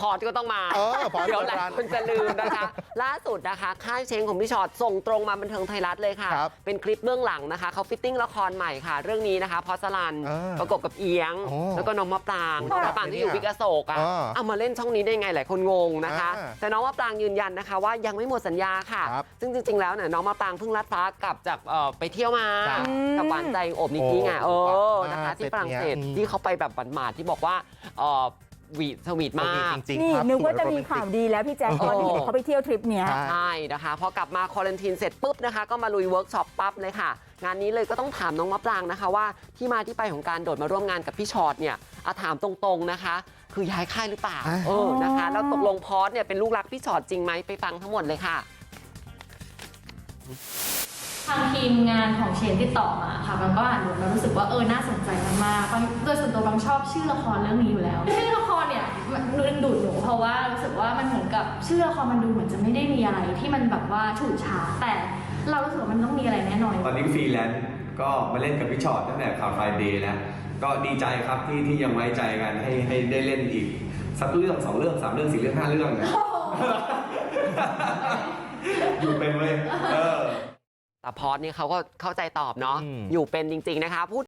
พอร์ตก็ต้องมา เออพอร์ตเดี๋ยวหลายโบราณคนจะลืมนะคะ ล่าสุดนะคะ ค่ายเชงของพี่ชอตส่งตรงมาบันเทิงไทยรัฐเลยค่ะ ครับเป็นคลิปเบื้องหลังนะคะเขาฟิตติ้งละครใหม่ค่ะ เรื่องนี้นะคะพอสลันเออประกบกับเอียง โอ้แล้วก็น้องมะปรางโอ้น้องมะปรางที่อยู่เนี่ยวิกอโศกอะเออเอามาเล่นช่องนี้ได้ไงหลายคนงงนะคะ อ่าแต่น้องมะปรางยืนยันนะคะ ว่ายังไม่หมดสัญญาค่ะ ครับซึ่งจริงๆแล้วเนี่ยน้องมะปรางเพิ่งลัดฟ้ากลับจากเอ่อไปเที่ยวมาจ้ะกับหวานใจโอบนิกกี้ไงเอโอ้อมากนะคะ ที่ฝรั่งเศสเซตเนี้ยที่เขาไปแบบหมาดๆที่บอกว่าเอ่อ หวีดสวีทมาก จริงนี่ๆครับนึกว่าจะมีสยโรแนติข่าวดีแล้วพี่แจ๊คโอ้ตอนที่เห็นเขาไปเที่ยวทริปเนี้ย ใช่ ใช่นะคะ พอกลับมาควอลันทีนเสร็จปุ๊บนะคะ ก็มาลุยเวิร์กช็อปปั๊บเลยค่ะ งานนี้เลยก็ต้องถามน้องมะปรางนะคะว่าที่มาที่ไปของการโดดมาร่วมงานกับพี่ชอตเนี่ยอาถามตรงๆนะคะ คือย้ายค่ายหรือเปล่าอ่า เออนะคะ แล้วตกลงพอสเนี่ยเป็นลูกรักพี่ชอตจริงไหมไปฟังทั้งหมดเลยค่ะ ทางทีมงานของเชนติดต่อมาค่ะมันก็อ่านบทแล้วรู้สึกว่าเออน่าสนใจมากๆบางโดยส่วนตัวบางชอบชื่อละครเรื่องนี้อยู่แล้ว ชื่อละครเนี่ยมันดึงดูดหนู เพราะว่ารู้สึกว่ามันเหมือนกับชื่อละครมันดูเหมือนจะไม่ได้มีอะไรที่มันแบบว่าฉูดฉาดแต่เรารู้สึกว่ามันต้องมีอะไรแน่นอน ตอนนี้ฟรีแลนซ์ก็มาเล่นกับพี่ชอตตั้งแต่ข่าวไฟเดย์แล้วก็ดีใจครับที่ที่ยังไว้ใจกันให้ให้ได้เล่นอีกสักเรื่องสองเรื่องสามเรื่องสี่เรื่องห้าเรื่องนะอยู่เป็นเว้ยเออ แต่พอสนี่เขาก็เข้าใจตอบเนาะ อืม อยู่เป็นจริง ๆ นะคะ พูด